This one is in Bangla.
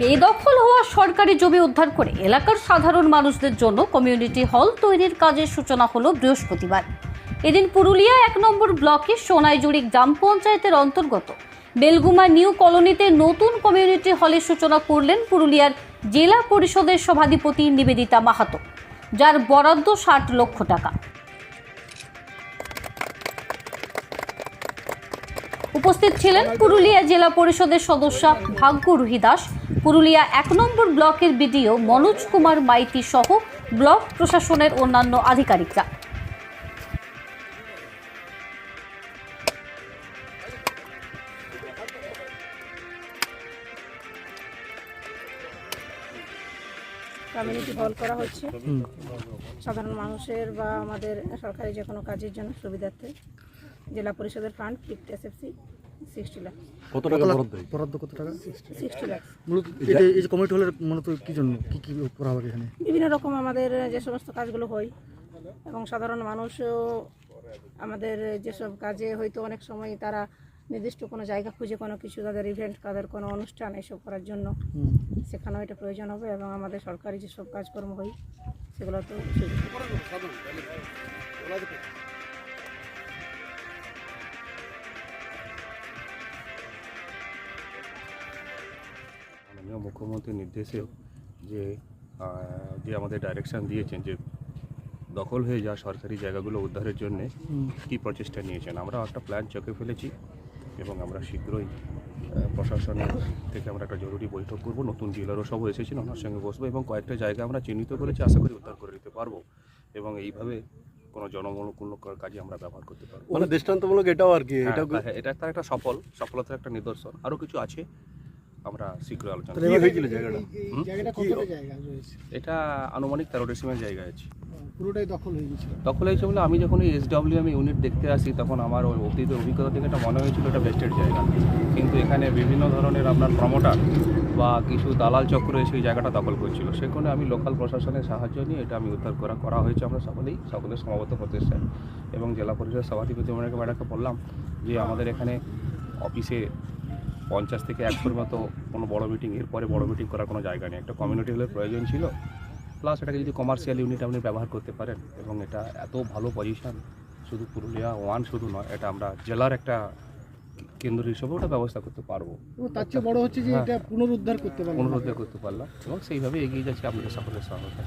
বেদখল হওয়া সরকারি জমি উদ্ধার করে এলাকার সাধারণ মানুষদের জন্য কমিউনিটি হল তৈরির কাজের সূচনা হলো বৃহস্পতিবার। এদিন পুরুলিয়া এক নম্বর ব্লকের সোনাইজুড়ি গ্রাম পঞ্চায়েতের অন্তর্গত বেলগুমা নিউ কলোনিতে নতুন কমিউনিটি হলের সূচনা করলেন পুরুলিয়ার জেলা পরিষদের সভাধিপতি নিবেদিতা মাহাতো, যার বরাদ্দ ষাট লক্ষ টাকা। উপস্থিত ছিলেন পুরুলিয়া জেলা পরিষদের সদস্যা ভাগ্য রুহি দাস পুরুলিয়া এক নম্বর ব্লকের বিডিও মনোজ কুমার মাইতি সহ ব্লক প্রশাসনের অন্যান্য আধিকারিকরা। কমিউনিটি হল করা হচ্ছে। সাধারণ মানুষের বা আমাদের সরকারি যে কোনো কাজের জন্য সুবিধার্থে। জেলা পরিষদের fund fifty SFC sixty lakh কত টাকা বরাদ্দ হয়েছে? বরাদ্দ কত টাকা? সিক্সটি লাখ মূলত এটা এই যে কমিটি হলের মূলত কি জন্য? কি কি করা হবে এখানে? বিভিন্ন রকম আমাদের যে সমস্ত কাজগুলো হয় এবং সাধারণ মানুষও আমাদের যেসব কাজে হয়তো অনেক সময় তারা নির্দিষ্ট কোনো জায়গা খুঁজে কোনো কিছু তাদের ইভেন্ট তাদের কোনো অনুষ্ঠান এসব করার জন্য। সেখানেও এটা প্রয়োজন হবে এবং আমাদের সরকারি যেসব কাজকর্ম হয় সেগুলো তো মাননীয় মুখ্যমন্ত্রীর নির্দেশেও যে যে আমাদের ডাইরেকশন দিয়েছেন যে দখল হয়ে যাওয়া সরকারি জায়গাগুলো উদ্ধারের জন্য। কী প্রচেষ্টা নিয়েছেন? আমরা একটা প্ল্যান চোখে ফেলেছি এবং আমরা শীঘ্রই প্রশাসনের থেকে আমরা একটা জরুরি বৈঠক করব। নতুন ডিলারও সব এসেছেন ওনার সঙ্গে বসবো এবং কয়েকটা জায়গা আমরা চিহ্নিত করেছি আশা করি উদ্ধার করে দিতে পারব এবং এইভাবে কোনো জনমূলক কাজে আমরা ব্যবহার করতে পারব। মানে দৃষ্টান্তমূলক এটাও আর কি এটা হ্যাঁ, হ্যাঁ, এটা তার একটা সফল সফলতার একটা নিদর্শন। আরও কিছু আছে? আমরা শীঘ্রই আলোচনা কি হয়েছিল জায়গাটা? জায়গাটা কতটা জায়গা রয়েছে? এটা আনুমানিক তেরো ডেসিমেল জায়গা আছে। পুরোটাই দখল হয়ে গেছিল। দখল হয়েছে বলে আমি যখন এস ডাব্লিউ আমি ইউনিট দেখতে আসি তখন আমার ওই অতীতের অভিজ্ঞতা থেকে এটা মনে হয়েছিল এটা বেস্টের জায়গা। কিন্তু এখানে বিভিন্ন ধরনের আপনার প্রমোটার বা কিছু দালাল চক্র এসে এই জায়গাটা দখল করছিল। সেখানে আমি লোকাল প্রশাসনের সাহায্য নিয়ে এটা আমি উদ্ধার করা করা হয়েছে। আমরা সকলেই সকলের সমাগত প্রচেষ্টায় এবং জেলা পরিষদের সভাধিপতি ম্যাডামকে ম্যাডামকে বললাম যে আমাদের এখানে অফিসে পঞ্চাশ থেকে একশোর মতো কোনো বড় মিটিং এরপরে বড় মিটিং করার কোনো জায়গা নেই। একটা কমিউনিটি হলের প্রয়োজন ছিল। প্লাস এটাকে যদি কমার্শিয়াল ইউনিট আপনি ব্যবহার করতে পারেন এবং এটা এত ভালো পজিশন শুধু পুরুলিয়া ওয়ান শুধু নয় এটা আমরা জেলার একটা কেন্দ্র হিসেবে ওটা ব্যবস্থা করতে পারব। তার চেয়ে বড় হচ্ছে যে হ্যাঁ। এটা পুনরুদ্ধার করতে পারবে পুনরুদ্ধার করতে পারলাম এবং সেইভাবে এগিয়ে যাচ্ছে। আপনাদের সকলের সহায়তা